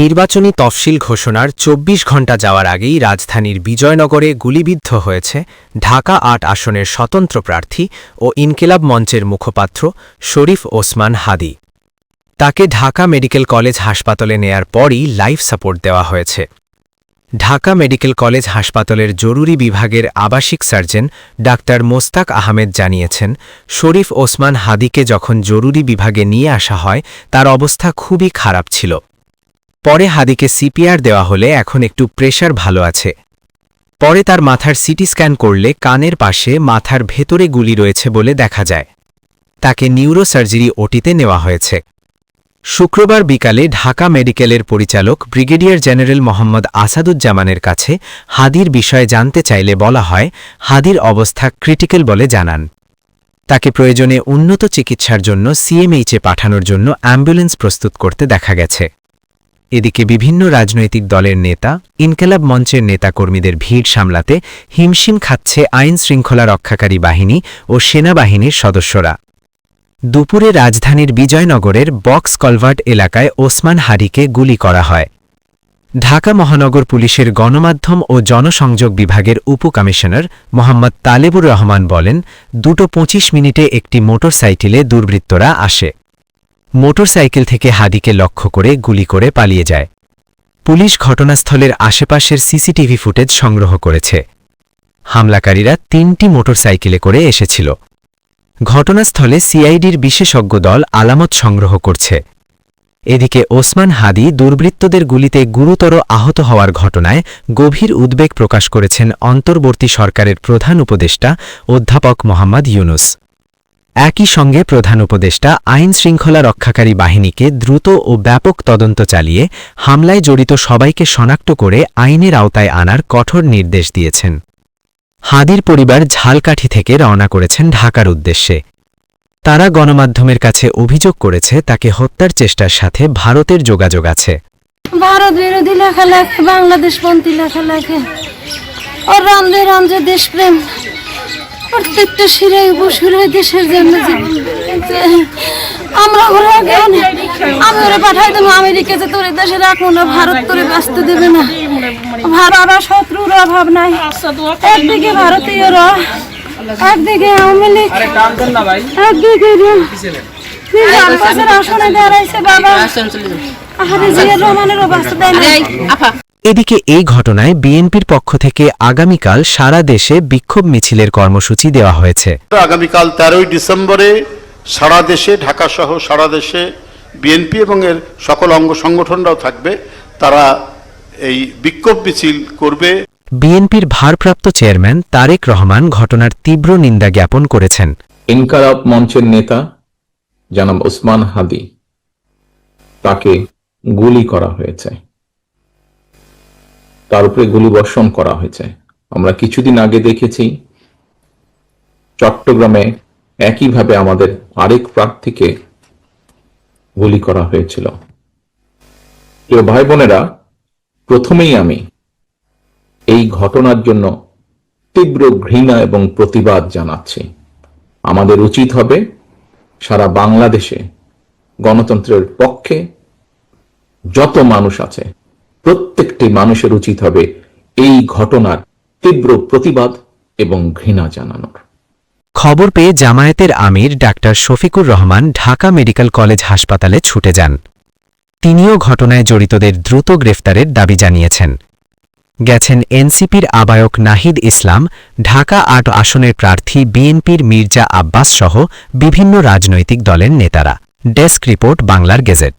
নির্বাচনী তফসিল ঘোষণার ২৪ ঘণ্টা যাওয়ার আগেই রাজধানীর বিজয়নগরে গুলিবিদ্ধ হয়েছে ঢাকা আট আসনের স্বতন্ত্র প্রার্থী ও ইনকিলাব মঞ্চের মুখপাত্র শরীফ ওসমান হাদি। তাকে ঢাকা মেডিকেল কলেজ হাসপাতালে নেয়ার পরই লাইফ সাপোর্ট দেওয়া হয়েছে। ঢাকা মেডিকেল কলেজ হাসপাতালের জরুরি বিভাগের আবাসিক সার্জন ডাক্তার মোস্তাক আহমেদ জানিয়েছেন, শরীফ ওসমান হাদিকে যখন জরুরি বিভাগে নিয়ে আসা হয়, তার অবস্থা খুবই খারাপ ছিল। পরে হাদিকে সিপিআর দেওয়া হলে এখন একটু প্রেশার ভালো আছে। পরে তার মাথার সিটি স্ক্যান করলে কানের পাশে মাথার ভেতরে গুলি রয়েছে বলে দেখা যায়। তাকে নিউরোসার্জারি ওটিতে নেওয়া হয়েছে। শুক্রবার বিকালে ঢাকা মেডিকেলের পরিচালক ব্রিগেডিয়ার জেনারেল মোহাম্মদ আসাদুজ্জামানের কাছে হাদির বিষয়ে জানতে চাইলে বলা হয়, হাদির অবস্থা ক্রিটিক্যাল বলে জানান। তাকে প্রয়োজনে উন্নত চিকিৎসার জন্য সিএমএইচে পাঠানোর জন্য অ্যাম্বুলেন্স প্রস্তুত করতে দেখা গেছে। এদিকে বিভিন্ন রাজনৈতিক দলের নেতা, ইনকেলাব মঞ্চের নেতাকর্মীদের ভিড় সামলাতে হিমশিম খাচ্ছে আইন শৃঙ্খলা রক্ষাকারী বাহিনী ও সেনাবাহিনীর সদস্যরা। দুপুরে রাজধানীর বিজয়নগরের বক্স কলভার্ট এলাকায় ওসমান হারিকে গুলি করা হয়। ঢাকা মহানগর পুলিশের গণমাধ্যম ও জনসংযোগ বিভাগের উপকমিশনার মোহাম্মদ তালেবুর রহমান বলেন, দুটো পঁচিশ মিনিটে একটি মোটরসাইকেলে দুর্বৃত্তরা আসে। মোটরসাইকেল থেকে হাদিকে লক্ষ্য করে গুলি করে পালিয়ে যায়। পুলিশ ঘটনাস্থলের আশেপাশের সিসিটিভি ফুটেজ সংগ্রহ করেছে। হামলাকারীরা তিনটি মোটরসাইকেলে করে এসেছিল। ঘটনাস্থলে সিআইডির বিশেষজ্ঞ দল আলামত সংগ্রহ করছে। এদিকে ওসমান হাদি দুর্বৃত্তদের গুলিতে গুরুতর আহত হওয়ার ঘটনায় গভীর উদ্বেগ প্রকাশ করেছেন অন্তর্বর্তী সরকারের প্রধান উপদেষ্টা অধ্যাপক মোহাম্মদ ইউনুস। একই সঙ্গে প্রধান উপদেষ্টা আইন শৃঙ্খলা রক্ষাকারী বাহিনীকে দ্রুত ও ব্যাপক তদন্ত চালিয়ে হামলায় জড়িত সবাইকে শনাক্ত করে আইনের আওতায় আনার কঠোর নির্দেশ দিয়েছেন। হাদির পরিবার ঝালকাঠি থেকে রওনা করেছেন ঢাকার উদ্দেশ্যে। তারা গণমাধ্যমের কাছে অভিযোগ করেছে, তাকে হত্যার চেষ্টার সাথে ভারতের যোগাযোগ আছে। ভারত বিরোধী লেখা বাংলাদেশ পন্থী লেখা লেখে রামদে রামজে দেশপ্রেম প্রত্যেকটা শিরে উপসুরে দেশের জন্য আমরা ওরা আমি ওরা পাঠাই দেবো আমেরিকাতে তোর দেশে রাখব না ভারত তোরে বাঁচতে দেবে না। ভারত শত্রুর অভাব নাই। একদিকে ভারতীয়রা একদিকে আওয়ামী লীগ। একদিকে আসনে দাঁড়াইছে বাবা। আহারে জিয়ার রহমানেরও বাঁচতে দেয় এদিকে এই ঘটনায় বিএনপির পক্ষ থেকে আগামীকাল সারা দেশে বিক্ষোভ মিছিলের কর্মসূচি দেওয়া হয়েছে। আগামীকাল তেরোই ডিসেম্বরে সারা দেশে ঢাকা সহ সারা দেশে বিএনপি এবং এর সকল অঙ্গ সংগঠনরাও থাকবে তারা এই বিক্ষোভ মিছিল করবে। বিএনপির ভারপ্রাপ্ত চেয়ারম্যান তারেক রহমান ঘটনার তীব্র নিন্দা জ্ঞাপন করেছেন। ইনকারাব মঞ্চের নেতা জনাব ওসমান হাদি তাকে গুলি করা হয়েছে। তার উপরে গুলিবর্ষণ করা হয়েছে। আমরা কিছুদিন আগে দেখেছি চট্টগ্রামে একইভাবে আমাদের আরেক প্রার্থীকে গুলি করা হয়েছিল। প্রিয় ভাই বোনেরা প্রথমেই আমি এই ঘটনার জন্য তীব্র ঘৃণা এবং প্রতিবাদ জানাচ্ছি। আমাদের উচিত হবে সারা বাংলাদেশে গণতন্ত্রের পক্ষে যত মানুষ আছে, প্রত্যেকটি মানুষের উচিত হবে এই ঘটনার তীব্র প্রতিবাদ এবং ঘৃণা জানানোর। খবর পেয়ে জামায়াতের আমির doctor Shafiqur Rahman Dhaka medical college হাসপাতালে ছুটে যান। তিনিও ঘটনায় জড়িতদের দ্রুত গ্রেফতারের দাবি জানিয়েছেন। গেছেন এনসিপির আবায়ক নাহিদ ইসলাম, ঢাকা আট আসনের প্রার্থী বিএনপির মির্জা আব্বাস সহ বিভিন্ন রাজনৈতিক দলের নেতারা। ডেস্ক রিপোর্ট বাংলার গেজেট।